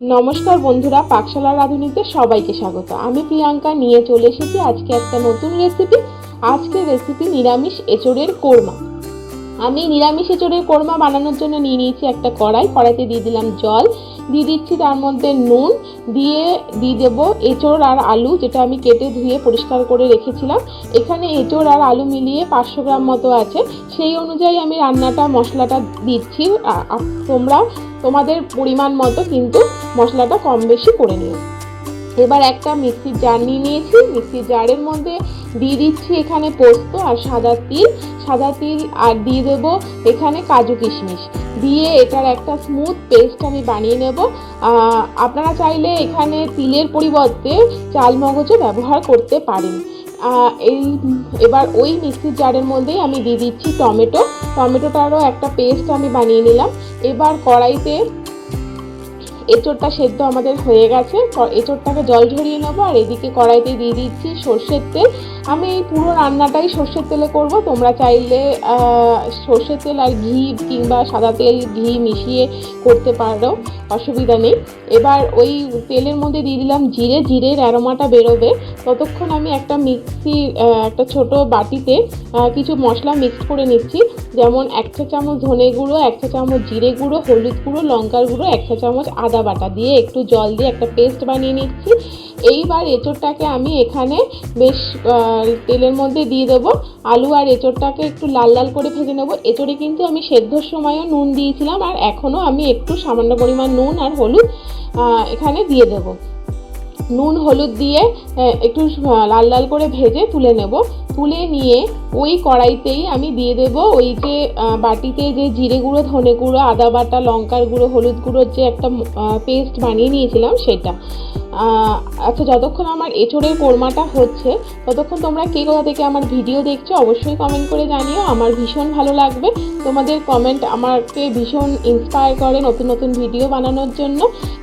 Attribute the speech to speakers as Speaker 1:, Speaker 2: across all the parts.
Speaker 1: নমস্কার বন্ধুরা পাকশালা রাঁধুনিতে সবাইকে স্বাগত। আমি প্রিয়াঙ্কা, নিয়ে চলে এসেছি আজকে একটা নতুন রেসিপি আজকে রেসিপি নিরামিষ এঁচড়ের কোরমা। আমি নিরামিষ এঁচড়ের কোরমা বানানোর জন্য নিয়ে নিয়েছি একটা কড়াই। কড়াইতে দিয়ে দিলাম জল। দিয়ে দিচ্ছি তার মধ্যে নুন। দিয়ে দিয়ে দেবো এঁচড় আর আলু, যেটা আমি কেটে ধুয়ে পরিষ্কার করে রেখেছিলাম। এখানে এঁচড় আর আলু মিলিয়ে পাঁচশো গ্রাম মতো আছে। সেই অনুযায়ী আমি রান্নাটা, মশলাটা দিচ্ছি। তোমরা, তোমাদের পরিমাণ মতো কিন্তু মশলাটা কম বেশি করে নিও। এবার একটা মিক্সির জার নিয়ে নিয়েছি মিক্সির জারের মধ্যে দিয়ে দিচ্ছি এখানে পোস্ত আর সাদা তিল। সাদা তিল আর দিয়ে দেবো এখানে কাজু কিশমিশ। দিয়ে এটার একটা স্মুথ পেস্ট আমি বানিয়ে নেব। আপনারা চাইলে এখানে তিলের পরিবর্তে চাল মগজও ব্যবহার করতে পারেন। এই, এবার ওই মিক্সির জারের মধ্যেই আমি দিয়ে দিচ্ছি টমেটো। টমেটোটারও একটা পেস্ট আমি বানিয়ে নিলাম। এবার কড়াইতে এঁচড়টা সেদ্ধ আমাদের হয়ে গেছে। এঁচড়টাকে জল ঝরিয়ে নেব, আর এদিকে কড়াইতে দিয়ে দিচ্ছি সর্ষের তেল। আমি এই পুরো রান্নাটাই সর্ষের তেলে করব। তোমরা চাইলে সর্ষের তেল আর ঘি কিংবা সাদা তেল, ঘি মিশিয়ে করতে পারো, অসুবিধা নেই। এবার ওই তেলের মধ্যে দিয়ে দিলাম জিরে। জিরের অ্যারোমাটা বেরোবে। ততক্ষণ আমি একটা মিক্সি একটা ছোট বাটিতে কিছু মশলা মিক্স করে নিচ্ছি। যেমন এক চা চামচ ধনে গুঁড়ো, এক চা চামচ জিরে গুঁড়ো, হলুদ গুঁড়ো, লঙ্কার গুঁড়ো, এক চা চামচ আদা বাটা দিয়ে একটু জল দিয়ে একটা পেস্ট বানিয়ে নিচ্ছি। এইবার এঁচড়টাকে আমি এখানে বেশ তেলের মধ্যে দিয়ে দেবো। আলু আর এঁচড়টাকে একটু লাল লাল করে ভেজে নেব। এঁচড়ে কিন্তু আমি সেদ্ধর সময়ও নুন দিয়েছিলাম আর এখনও আমি একটু সামান্য পরিমাণ নুন আর হলুদ এখানে দিয়ে দেবো। নুন, হলুদ দিয়ে একটু লাল লাল করে ভেজে তুলে নেব। তুলে নিয়ে ওই কড়াইতেই আমি দিয়ে দেব ওই যে বাটিতে যে জিরে গুঁড়ো, ধনে গুঁড়ো, আদা বাটা, লঙ্কার গুঁড়ো, হলুদ গুঁড়োর যে একটা পেস্ট বানিয়ে নিয়েছিলাম সেটা। আচ্ছা যতক্ষণ আমার এঁচড়ের কোরমাটা হচ্ছে, ততক্ষণ তোমরা কে কোথা থেকে আমার ভিডিও দেখছ অবশ্যই কমেন্ট করে জানিও, আমার ভীষণ ভালো লাগবে। তোমাদের কমেন্ট আমাকে ভীষণ ইন্সপায়ার করে নতুন নতুন ভিডিও বানানোর জন্য।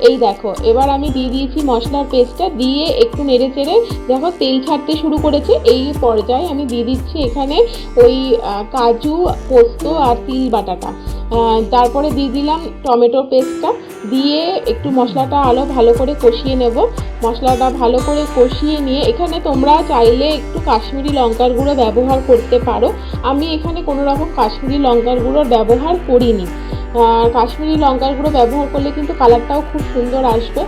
Speaker 1: এই দেখো, এবার আমি দিয়ে দিয়েছি মশলার পেস্টটা দিয়ে একটু নেড়ে চেড়ে, দেখো তেল ছাড়তে শুরু করেছে, এই পর্যায়ে আমি দিয়ে দিচ্ছি এখানে ওই কাজু, পোস্ত আর তিল বাটাটা। তারপরে দিয়ে দিলাম টমেটো পেস্টটা। দিয়ে একটু মশলাটা আলো ভালো করে কষিয়ে নেব। মশলাটা ভালো করে কষিয়ে নিয়ে, এখানে তোমরা চাইলে একটু কাশ্মীরি লঙ্কার গুঁড়ো ব্যবহার করতে পারো। আমি এখানে কোনো রকম কাশ্মীরি লঙ্কার গুঁড়ো ব্যবহার করিনি। কাশ্মীরি লঙ্কার গুঁড়ো ব্যবহার করলে কিন্তু কালারটাও খুব সুন্দর আসবে।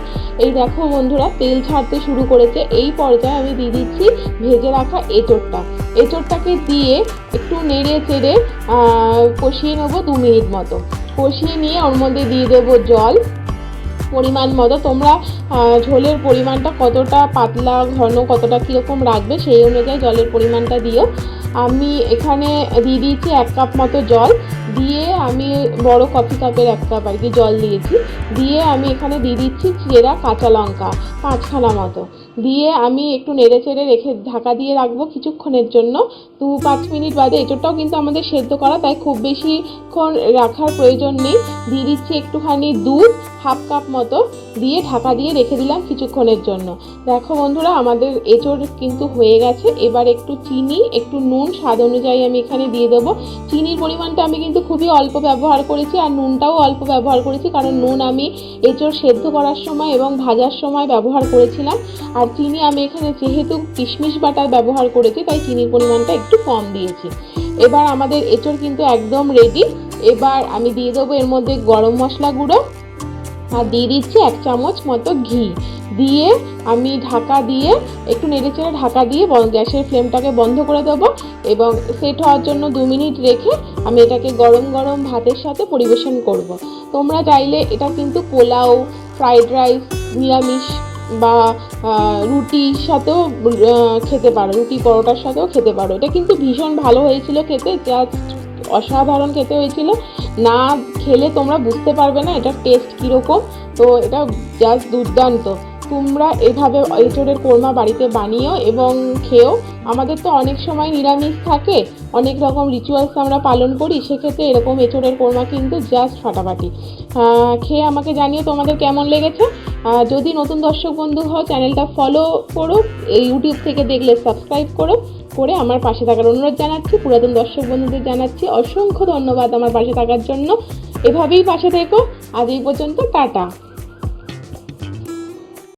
Speaker 1: এই দেখো বন্ধুরা, তেল ছাড়তে শুরু করেছে। এই পর্যায়ে আমি দিয়ে দিচ্ছি ভেজে রাখা এঁচড়টা। এঁচড়টাকে দিয়ে একটু নেড়ে চেড়ে কষিয়ে নেব দু মিনিট মতো। কষিয়ে নিয়ে ওর মধ্যে দিয়ে দেবো জল। পরিমাণ মতো। তোমরা ঝোলের পরিমাণটা কতটা পাতলা, ঘন, কতটা কীরকম রাখবে সেই অনুযায়ী জলের পরিমাণটা দিও। আমি এখানে দিয়ে দিয়েছি এক কাপ মতো জল। দিয়ে আমি বড় কফি কাপের এক কাপ আর কি জল দিয়েছি। দিয়ে আমি এখানে দিয়ে দিচ্ছি চেরা কাঁচা লঙ্কা, পাঁচখানা মতো। দিয়ে আমি একটু নেড়ে চেড়ে রেখে ঢাকা দিয়ে রাখব কিছুক্ষণের জন্য। দু পাঁচ মিনিট বাদে, এঁচোড়টাও কিন্তু আমাদের সেদ্ধ করা, তাই খুব বেশিক্ষণ রাখার প্রয়োজন নেই। দিয়ে দিচ্ছি একটুখানি দুধ হাফ কাপ মতো দিয়ে ঢাকা দিয়ে রেখে দিলাম কিছুক্ষণের জন্য। দেখো বন্ধুরা, আমাদের এঁচোড় কিন্তু হয়ে গেছে। এবার একটু চিনি, একটু নুন, স্বাদ অনুযায়ী আমি এখানে দিয়ে দেবো। চিনির পরিমাণটা আমি কিন্তু খুবই অল্প ব্যবহার করেছি আর নুনটাও অল্প ব্যবহার করেছি কারণ নুন আমি এঁচোড় সেদ্ধ করার সময় এবং ভাজার সময় ব্যবহার করেছিলাম। আর চিনি আমি এখানে যেহেতু কিশমিশ বাটার ব্যবহার করেছি, তাই চিনির পরিমাণটা একটু কম দিয়েছি। এবার আমাদের এঁচোড় কিন্তু একদম রেডি এবার আমি দিয়ে দেবো এর মধ্যে গরম মশলা গুঁড়ো আর দিয়ে দিচ্ছি এক চামচ মতো ঘি দিয়ে আমি ঢাকা দিয়ে একটু নেড়ে চেড়ে ঢাকা দিয়ে গ্যাসের ফ্লেমটাকে বন্ধ করে দেবো এবং সেট হওয়ার জন্য দু মিনিট রেখে আমি এটাকে গরম গরম ভাতের সাথে পরিবেশন করব। তোমরা চাইলে এটা কিন্তু পোলাও, ফ্রাইড রাইস, নিরামিষ বা রুটির সাথেও খেতে পারো, রুটি পরোটার সাথেও খেতে পারো এটা কিন্তু ভীষণ ভালো হয়েছিল খেতে, জাস্ট অসাধারণ খেতে হয়েছিল। না খেলে তোমরা বুঝতে পারবে না এটার টেস্ট কীরকম। তো এটা জাস্ট দুর্দান্ত। তোমরা এভাবে এঁচড়ের কোরমা বাড়িতে বানিয়েও এবং খেয়েও, আমাদের তো অনেক সময় নিরামিষ থাকে, অনেক রকম রিচুয়ালস আমরা পালন করি, সেক্ষেত্রে এরকম এঁচড়ের কোরমা কিন্তু জাস্ট ফাটাফাটি। খেয়ে আমাকে জানিও তোমাদের কেমন লেগেছে। যদি নতুন দর্শক বন্ধু হও চ্যানেলটা ফলো করো, এই ইউটিউব থেকে দেখলে সাবস্ক্রাইব করো। করে আমার পাশে থাকার অনুরোধ জানাচ্ছি, পুরাতন দর্শক বন্ধুদের জানাচ্ছি অসংখ্য ধন্যবাদ আমার পাশে থাকার জন্য। এভাবেই পাশে থেকো। আজ এই পর্যন্ত টাটা।